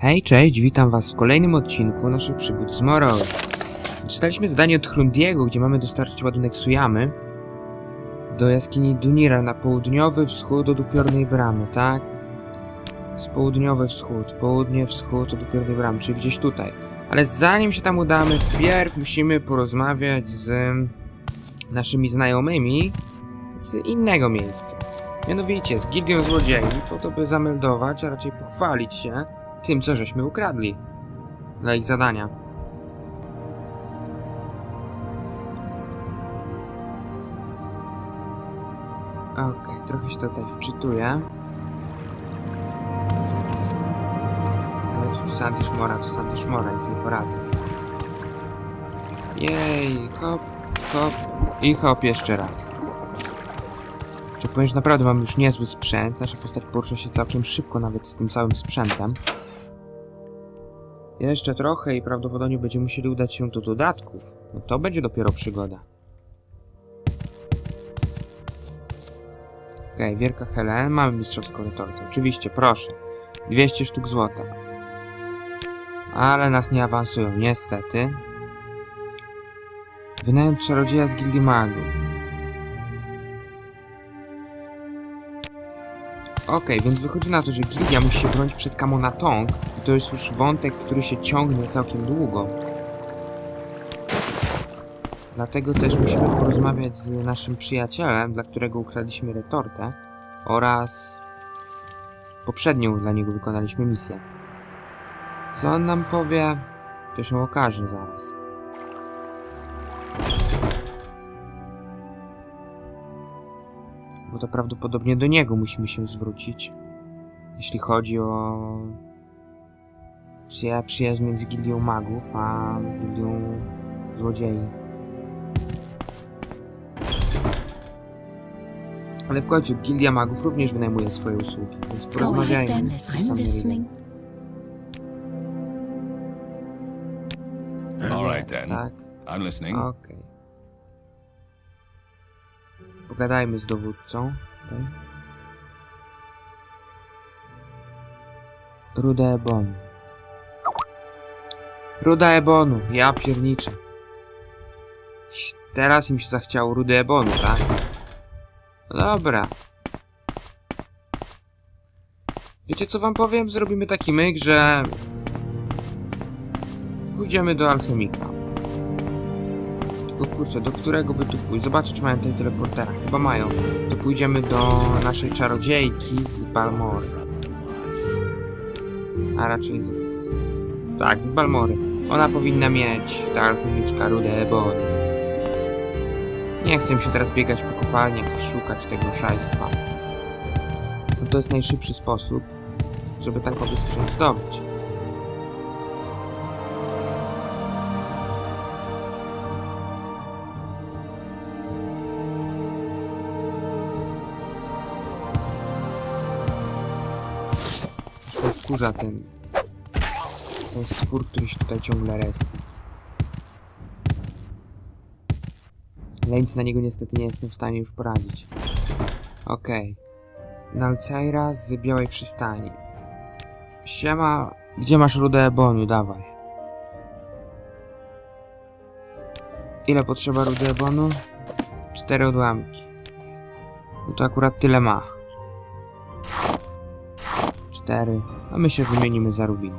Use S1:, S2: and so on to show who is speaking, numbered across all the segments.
S1: Hej, cześć, witam was w kolejnym odcinku naszych przygód z Morrow. Czytaliśmy zadanie od Hrundiego, gdzie mamy dostarczyć ładunek Suyamy do jaskini Dunira na południowy wschód od upiornej bramy, tak? Z południowy wschód, południe wschód od upiornej bramy, czyli gdzieś tutaj. Ale zanim się tam udamy, wpierw musimy porozmawiać z naszymi znajomymi z innego miejsca. Mianowicie z Gildią Złodziei, po to by zameldować, a raczej pochwalić się tym, co żeśmy ukradli dla ich zadania. Okej, trochę się tutaj wczytuję. Ale cóż, Sandy Szmora to Sandy Szmora, nic nie poradzę. Jej, hop, hop i hop jeszcze raz. Czy powiem, że naprawdę mam już niezły sprzęt. Nasza postać porusza się całkiem szybko nawet z tym całym sprzętem. Jeszcze trochę i prawdopodobnie będziemy musieli udać się do dodatków. No to będzie dopiero przygoda. Okej, Wielka Helen. Mamy mistrzowską retortę. Oczywiście, proszę. 200 sztuk złota. Ale nas nie awansują, niestety. Wynająć czarodzieja z Gildii Magów. Okej, więc wychodzi na to, że Gildia musi się bronić przed Kamonatong i to jest już wątek, który się ciągnie całkiem długo. Dlatego też musimy porozmawiać z naszym przyjacielem, dla którego ukradliśmy retortę oraz poprzednią dla niego wykonaliśmy misję. Co on nam powie, to się okaże zaraz. Bo to prawdopodobnie do niego musimy się zwrócić. Jeśli chodzi o przyja przyjaźń między Gildią Magów a Gildią Złodziei. Ale w końcu Gildia Magów również wynajmuje swoje usługi, więc porozmawiajmy z
S2: I'm
S1: Samirinem.
S2: listening.
S3: All right then.
S1: Tak,
S3: I'm listening.
S1: okej. Pogadajmy z dowódcą. Okay. Ruda Ebonu. Ruda Ebonu, ja pierniczę. Teraz im się zachciało Rudy Ebonu, tak? No Dobra. Wiecie co wam powiem? Zrobimy taki myk, że... Pójdziemy do alchemika. Tylko kurczę, do którego by tu pójść? Zobaczę, czy mają tutaj teleportera. Chyba mają. To pójdziemy do naszej czarodziejki z Balmory. A raczej z... Tak, z Balmory. Ona powinna mieć, ta alchemiczka, rudę Ebony. Nie chcę mi się teraz biegać po kopalniach i szukać tego szajstwa. No to jest najszybszy sposób, żeby takowy sprzęt zdobyć. Wkurza ten... Ten stwór, który się tutaj ciągle respi. Ale nic na niego niestety nie jestem w stanie już poradzić. Okej. Nalcaira z Białej Przystani. Siema, gdzie masz rudę ebonu? Dawaj. Ile potrzeba rudy ebonu? Cztery odłamki. No to akurat tyle ma. Cztery. A my się wymienimy za rubiny.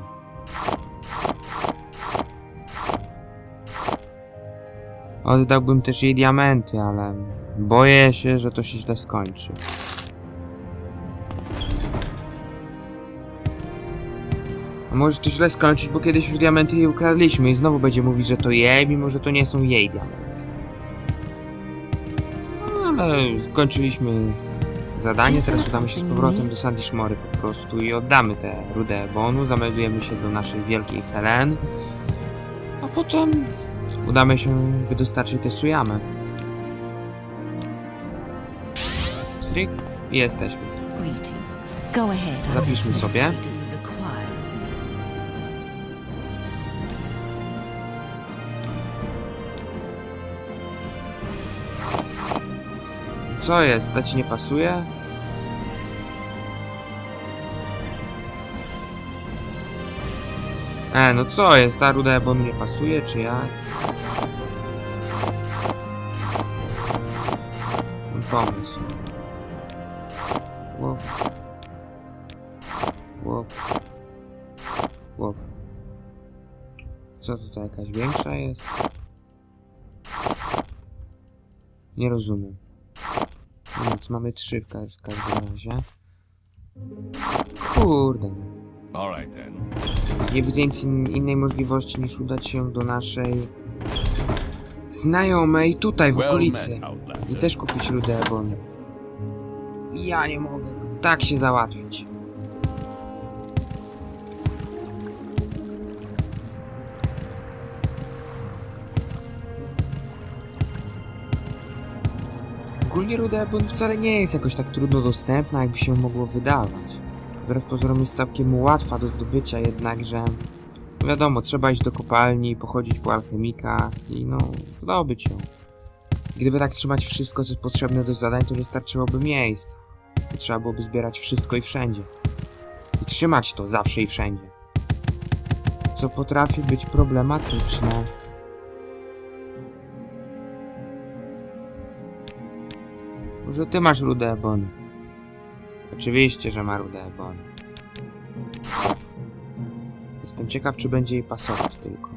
S1: Oddałbym też jej diamenty, ale boję się, że to się źle skończy. A może to źle skończyć, bo kiedyś już diamenty jej ukradliśmy i znowu będzie mówić, że to jej, mimo że to nie są jej diamenty. No, ale skończyliśmy zadanie, teraz udamy się z powrotem do Sandy Szmory prostu i oddamy tę rudę bonu, zameldujemy się do naszej wielkiej Helen, a potem udamy się, by dostarczyć tę sujamę. Stryk i jesteśmy. Zapiszmy sobie. Co jest? Ta ci nie pasuje? E, no co jest? Ta ruda bo mnie pasuje, czy ja? Pomysł. Łop. Łop. Łop. Co tutaj, jakaś większa jest? Nie rozumiem. No Nic, mamy trzy w, ka w każdym razie. Kurde. no.
S3: All right then.
S1: Nie in innej możliwości niż udać się do naszej znajomej tutaj w okolicy. I też kupić rudę ebony. Ja nie mogę tak się załatwić. Ogólnie ruda ebon wcale nie jest jakoś tak trudno dostępna, jakby się mogło wydawać. Wbrew pozorom jest całkiem łatwa do zdobycia, jednakże wiadomo, trzeba iść do kopalni, pochodzić po alchemikach i no, zdobyć ją. Gdyby tak trzymać wszystko, co jest potrzebne do zadań, to nie starczyłoby miejsc. To trzeba byłoby zbierać wszystko i wszędzie. I trzymać to zawsze i wszędzie. Co potrafi być problematyczne. Może ty masz rudę ebony. Oczywiście, że ma ebony. Jestem ciekaw, czy będzie jej pasować tylko.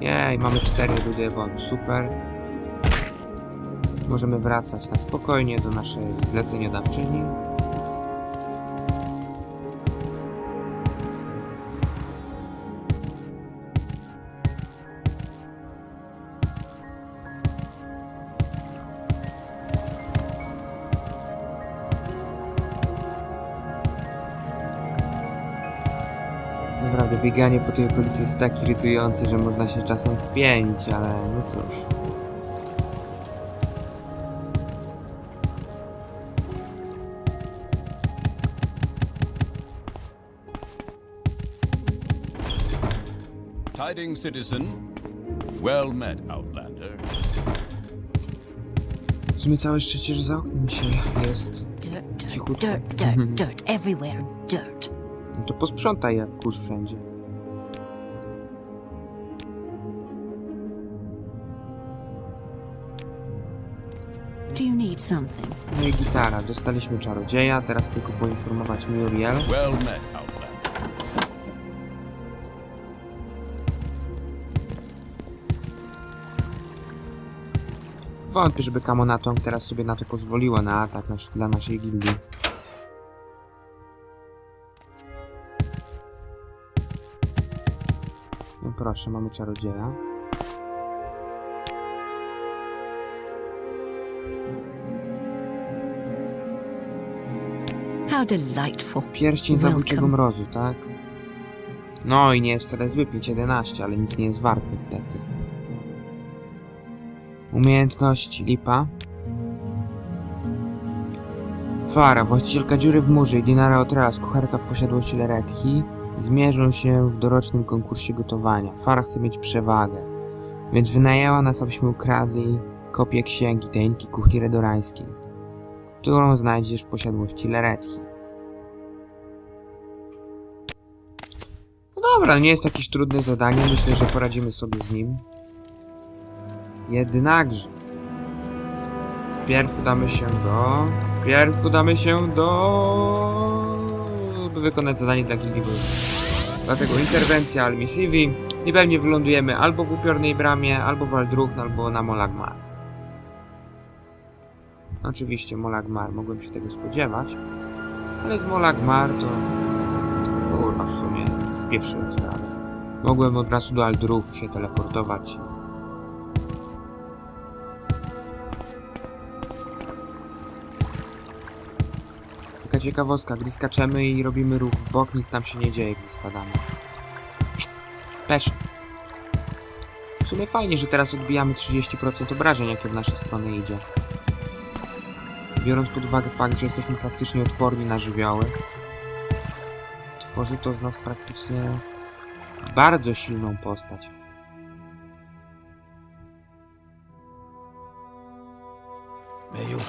S1: Jej, mamy cztery rudy ebony, super. Możemy wracać na spokojnie do naszej zleceniodawczyni. Bieganie po tej okolicy jest tak irytujące, że można się czasem wpięć, ale no cóż.
S3: Tidings, citizen. Well met, Outlander.
S1: W sumie całe szczęście, że za oknem dzisiaj jest.
S2: Dirt, dirt,
S1: Cichutko.
S2: dirt, dirt, dirt. Everywhere, dirt.
S1: No to posprzątaj jak kurz wszędzie.
S2: Do you need something?
S1: No i gitara. Dostaliśmy czarodzieja, teraz tylko poinformować Muriel.
S3: Well met, Outlander.
S1: Wątpię, żeby Kamonatong teraz sobie na to pozwoliło, na atak nasz, dla naszej gildii. No proszę, mamy czarodzieja.
S2: How delightful.
S1: Pierścień zabójczego
S2: Welcome.
S1: mrozu, tak? No i nie jest wcale zły 5.11, ale nic nie jest wart niestety. Umiejętności lipa. Fara, właścicielka dziury w murze i Dinara Otrelas, kucharka w posiadłości Lerethi, zmierzą się w dorocznym konkursie gotowania. Fara chce mieć przewagę, więc wynajęła nas, abyśmy ukradli kopię księgi tajniki kuchni redorańskiej, którą znajdziesz w posiadłości Lerethi. Dobra, nie jest jakieś trudne zadanie, myślę, że poradzimy sobie z nim. Jednakże wpierw udamy się do... Wpierw udamy się do... by wykonać zadanie dla Gildii. Dlatego interwencja Almisivi i pewnie wylądujemy albo w Upiornej Bramie, albo w Aldruchn, albo na Molagmar. Oczywiście Molagmar, mogłem się tego spodziewać, ale z Molagmar to... Kurwa, w sumie spieprzyłem sprawę. Mogłem od razu do Aldruchn się teleportować. Taka ciekawostka, gdy skaczemy i robimy ruch w bok, nic nam się nie dzieje, gdy spadamy. Peszek. W sumie fajnie, że teraz odbijamy 30% obrażeń, jakie w naszą stronę idzie. Biorąc pod uwagę fakt, że jesteśmy praktycznie odporni na żywioły, tworzy to z nas praktycznie bardzo silną postać.
S3: Find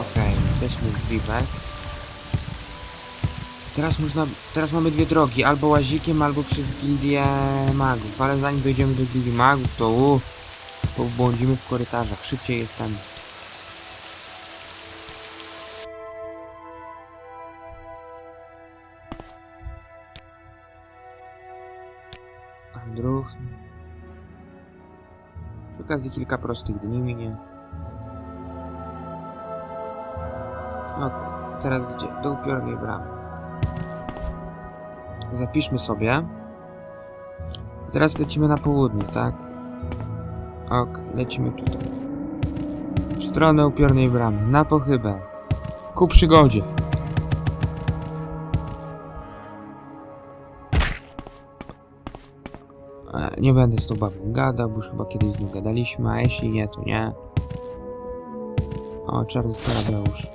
S1: Okej, jesteśmy w Vivek. Teraz można, teraz mamy dwie drogi, albo łazikiem, albo przez gildię magów, ale zanim dojdziemy do gildii magów, to u, pobłądzimy w korytarzach, szybciej jest tam. Andrów. Przy okazji kilka prostych dni minie. Okej, teraz gdzie? Do upiornej bramy. Zapiszmy sobie. Teraz lecimy na południe, tak? Ok, lecimy tutaj. W stronę upiornej bramy, na pochybę. Ku przygodzie. Nie będę z tą babą gadał, bo już chyba kiedyś z nią gadaliśmy, a jeśli nie, to nie. O, czarny skarabeusz.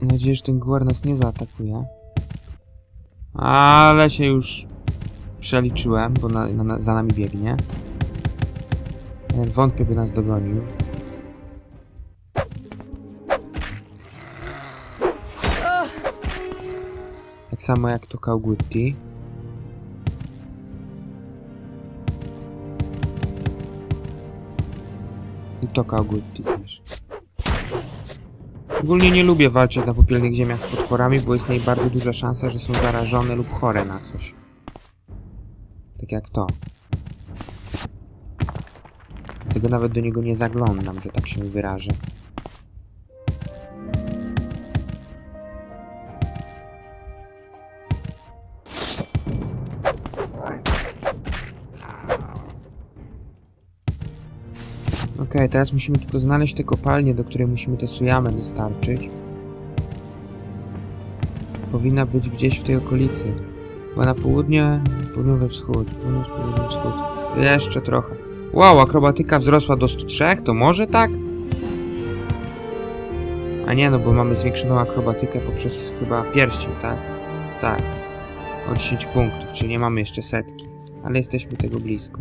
S1: Mam nadzieję, że ten gwar nas nie zaatakuje. Ale się już przeliczyłem, bo na, na, za nami biegnie. Nawet wątpię, by nas dogonił. Tak samo jak to Kaugutti. I to Kaugutti też. Ogólnie nie lubię walczyć na popielnych ziemiach z potworami, bo jest najbardziej duża szansa, że są zarażone lub chore na coś. Tak jak to. Dlatego nawet do niego nie zaglądam, że tak się wyrażę. Okej, teraz musimy tylko znaleźć tę kopalnię, do której musimy tę sujamę dostarczyć. Powinna być gdzieś w tej okolicy. Chyba na południe, południowy wschód, południowy południowy wschód. Jeszcze trochę. Wow, akrobatyka wzrosła do 103? To może tak? A nie, no bo mamy zwiększoną akrobatykę poprzez chyba pierścień, tak? Tak. O 10 punktów, czyli nie mamy jeszcze setki. Ale jesteśmy tego blisko.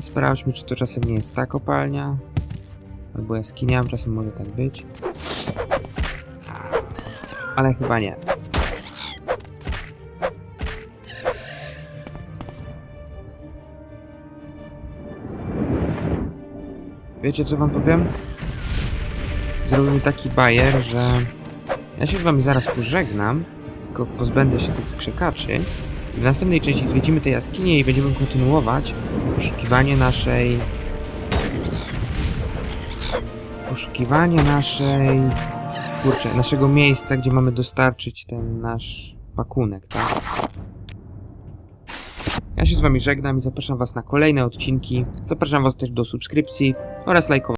S1: Sprawdźmy, czy to czasem nie jest ta kopalnia. Albo jaskinia, czasem może tak być. Ale chyba nie. Wiecie co wam powiem? Zrobimy taki bajer, że ja się z wami zaraz pożegnam, tylko pozbędę się tych skrzekaczy i w następnej części zwiedzimy te jaskinie i będziemy kontynuować poszukiwanie naszej... Poszukiwanie naszej... Kurczę, naszego miejsca, gdzie mamy dostarczyć ten nasz pakunek, tak? Ja się z wami żegnam i zapraszam was na kolejne odcinki. Zapraszam was też do subskrypcji oraz lajkowania.